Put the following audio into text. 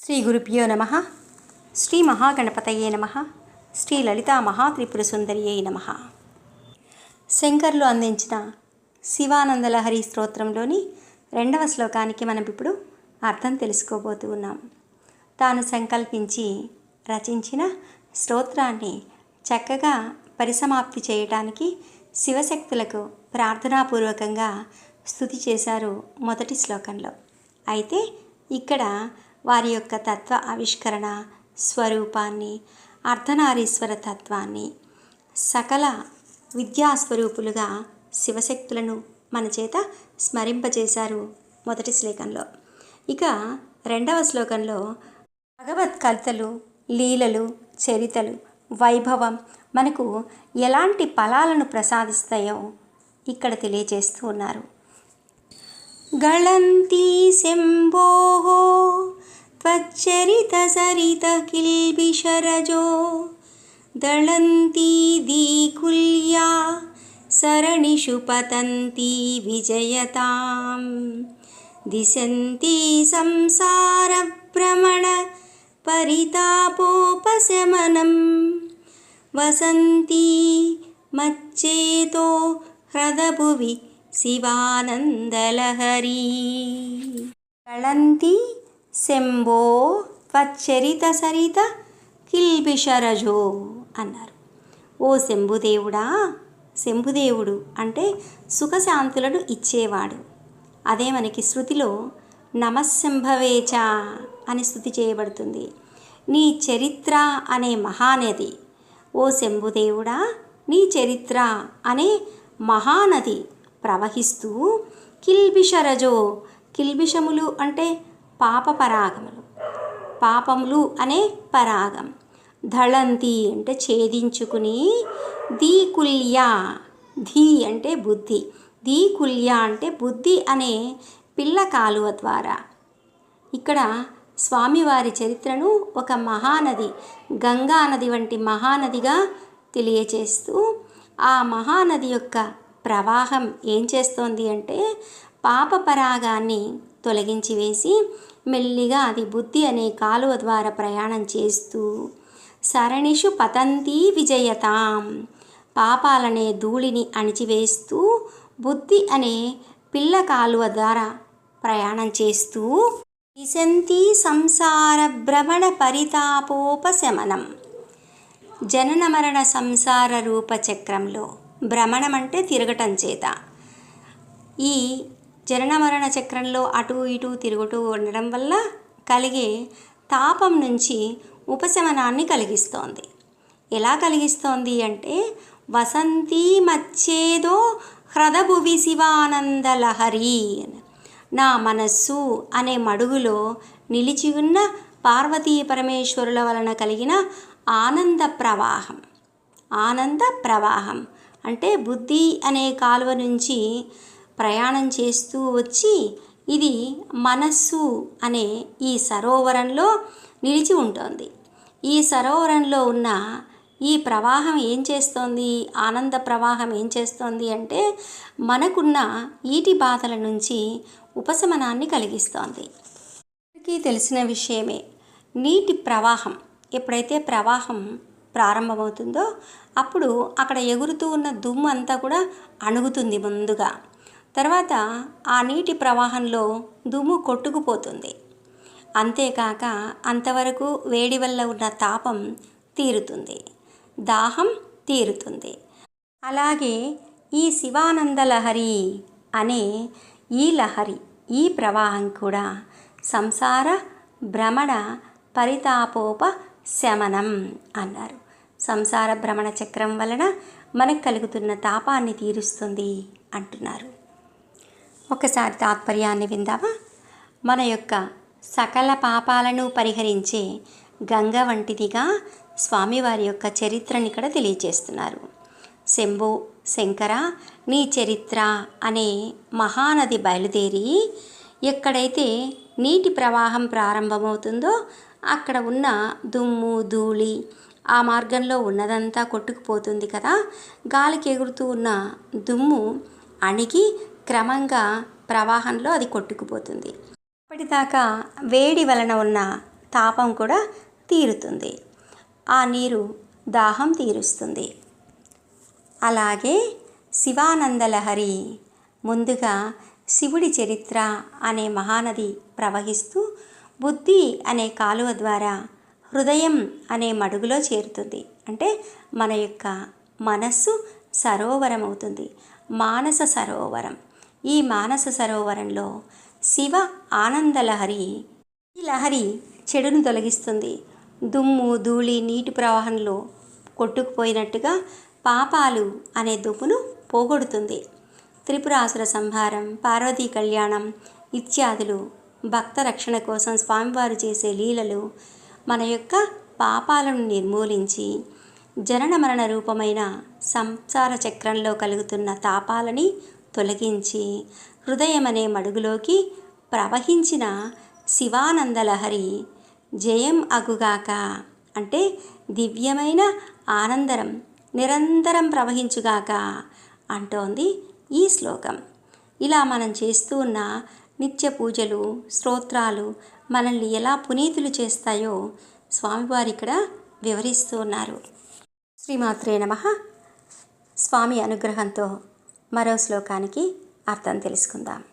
శ్రీ గురుభ్యో నమ శ్రీ మహాగణపతయే నమ శ్రీ లలితా మహాత్రిపుర సుందరియే నమ. శంకర్లు అందించిన శివానందలహరి స్తోత్రంలోని రెండవ శ్లోకానికి మనం ఇప్పుడు అర్థం తెలుసుకోబోతూ ఉన్నాం. తాను సంకల్పించి రచించిన స్తోత్రాన్ని చక్కగా పరిసమాప్తి చేయటానికి శివశక్తులకు ప్రార్థనాపూర్వకంగా స్థుతి చేశారు మొదటి శ్లోకంలో. అయితే ఇక్కడ వారి యొక్క తత్వ ఆవిష్కరణ స్వరూపాన్ని అర్ధనారీశ్వర తత్వాన్ని సకల విద్యాస్వరూపులుగా శివశక్తులను మన చేత స్మరింపజేశారు మొదటి శ్లోకంలో. ఇక రెండవ శ్లోకంలో భగవత్ కవితలు లీలలు చరితలు వైభవం మనకు ఎలాంటి ఫలాలను ప్రసాదిస్తాయో ఇక్కడ తెలియజేస్తూ ఉన్నారు. గళంతి శంభో त्वच्चरितसरितकिल्बिषरजो। दळन्ती दीकुल्या सरणिषु पतन्ती विजयतां दिशन्ती संसारभ्रमणपरितापोपशमनं वसन्ती मच्चेतो ह्रदभुवि शिवानन्दलहरी। टन्ती శంభో త్వచ్చరిత సరిత కిల్బిషరజో అన్నారు. ఓ శంభుదేవుడా శంభుదేవుడు అంటే సుఖశాంతులను ఇచ్చేవాడు. అదే మనకి శృతిలో నమశంభవేచ అని స్థుతి చేయబడుతుంది. నీ చరిత్ర అనే మహానది. ఓ శంభుదేవుడా నీ చరిత్ర అనే మహానది ప్రవహిస్తూ కిల్బిషరజో కిల్బిషములు అంటే పాప పరాగములు పాపములు అనే పరాగం. ధళంతి అంటే ఛేదించుకుని దీకుల్య ధీ అంటే బుద్ధి. దీకుల్య అంటే బుద్ధి అనే పిల్ల కాలువ ద్వారా. ఇక్కడ స్వామివారి చరిత్రను ఒక మహానది గంగా నది వంటి మహానదిగా తెలియచేస్తూ ఆ మహానది యొక్క ప్రవాహం ఏం చేస్తోంది అంటే పాప పరాగాన్ని తొలగించి వేసి మెల్లిగా అది బుద్ధి అనే కాలువ ద్వారా ప్రయాణం చేస్తూ సరణిషు పతంతి విజయతాం. పాపాలనే ధూళిని అణిచివేస్తూ బుద్ధి అనే పిల్ల కాలువ ద్వారా ప్రయాణం చేస్తూ విశంతి సంసార భ్రమణ పరితాపోపశమనం. జనన మరణ సంసార రూప చక్రంలో భ్రమణం అంటే తిరగటం చేత. ఈ జనన మరణ చక్రంలో అటు ఇటు తిరుగుతూ ఉండడం వల్ల కలిగే తాపం నుంచి ఉపశమనాన్ని కలిగిస్తోంది. ఎలా కలిగిస్తోంది అంటే వసంతి మచ్చేదో హ్రదభువి శివానందలహరి నా మనస్సు అనే మడుగులో నిలిచి ఉన్న పార్వతీ పరమేశ్వరుల వలన కలిగిన ఆనంద ప్రవాహం. ఆనంద ప్రవాహం అంటే బుద్ధి అనే కాలువ నుంచి ప్రయాణం చేస్తూ వచ్చి ఇది మనస్సు అనే ఈ సరోవరంలో నిలిచి ఉంటుంది. ఈ సరోవరంలో ఉన్న ఈ ప్రవాహం ఏం చేస్తోంది? ఆనంద ప్రవాహం ఏం చేస్తోంది అంటే మనకున్న ఈటి బాధల నుంచి ఉపశమనాన్ని కలిగిస్తోంది. అందరికీ తెలిసిన విషయమే నీటి ప్రవాహం ఎప్పుడైతే ప్రవాహం ప్రారంభమవుతుందో అప్పుడు అక్కడ ఎగురుతూ ఉన్న దుమ్ము అంతా కూడా అణుగుతుంది ముందుగా. తర్వాత ఆ నీటి ప్రవాహంలో దుమ్ము కొట్టుకుపోతుంది. అంతేకాక అంతవరకు వేడి వల్ల ఉన్న తాపం తీరుతుంది. దాహం తీరుతుంది. అలాగే ఈ శివానంద లహరి అనే ఈ లహరి ఈ ప్రవాహం కూడా సంసార భ్రమణ పరితాపోప శమనం అన్నారు. సంసార భ్రమణ చక్రం వలన మనకు కలుగుతున్న తాపాన్ని తీరుస్తుంది అంటున్నారు. ఒకసారి తాత్పర్యాన్ని విందామా? మన యొక్క సకల పాపాలను పరిహరించే గంగ వంటిదిగా స్వామివారి యొక్క చరిత్రని ఇక్కడ తెలియజేస్తున్నారు. శంభు శంకర నీ చరిత్ర అనే మహానది బయలుదేరి ఎక్కడైతే నీటి ప్రవాహం ప్రారంభమవుతుందో అక్కడ ఉన్న దుమ్ము ధూళి ఆ మార్గంలో ఉన్నదంతా కొట్టుకుపోతుంది కదా. గాలికి ఎగురుతూ ఉన్న దుమ్ము అణిగి క్రమంగా ప్రవాహంలో అది కొట్టుకుపోతుంది. అప్పటిదాకా వేడి వలన ఉన్న తాపం కూడా తీరుతుంది. ఆ నీరు దాహం తీరుస్తుంది. అలాగే శివానందలహరి ముందుగా శివుడి చరిత్ర అనే మహానది ప్రవహిస్తూ బుద్ధి అనే కాలువ ద్వారా హృదయం అనే మడుగులో చేరుతుంది. అంటే మన యొక్క మనస్సు సరోవరం అవుతుంది మానస సరోవరం. ఈ మానస సరోవరంలో శివ ఆనందలహరి ఈ లహరి చెడును తొలగిస్తుంది. దుమ్ము ధూళి నీటి ప్రవాహంలో కొట్టుకుపోయినట్టుగా పాపాలు అనే దుమ్మును పోగొడుతుంది. త్రిపురాసుర సంహారం పార్వతీ కళ్యాణం ఇత్యాదులు భక్త రక్షణ కోసం స్వామివారు చేసే లీలలు మన యొక్క పాపాలను నిర్మూలించి జనన మరణ రూపమైన సంసార చక్రంలో కలుగుతున్న తాపాలని తొలగించి హృదయం అనే మడుగులోకి ప్రవహించిన శివానందలహరి జయం అగుగాక. అంటే దివ్యమైన ఆనందరం నిరంతరం ప్రవహించుగాక అంటోంది ఈ శ్లోకం. ఇలా మనం చేస్తూ ఉన్న నిత్య పూజలు స్తోత్రాలు మనల్ని ఎలా పునీతులు చేస్తాయో స్వామివారు ఇక్కడ వివరిస్తూ ఉన్నారు. శ్రీమాత్రే నమ. స్వామి అనుగ్రహంతో మరో శ్లోకానికి అర్థం తెలుసుకుందాం.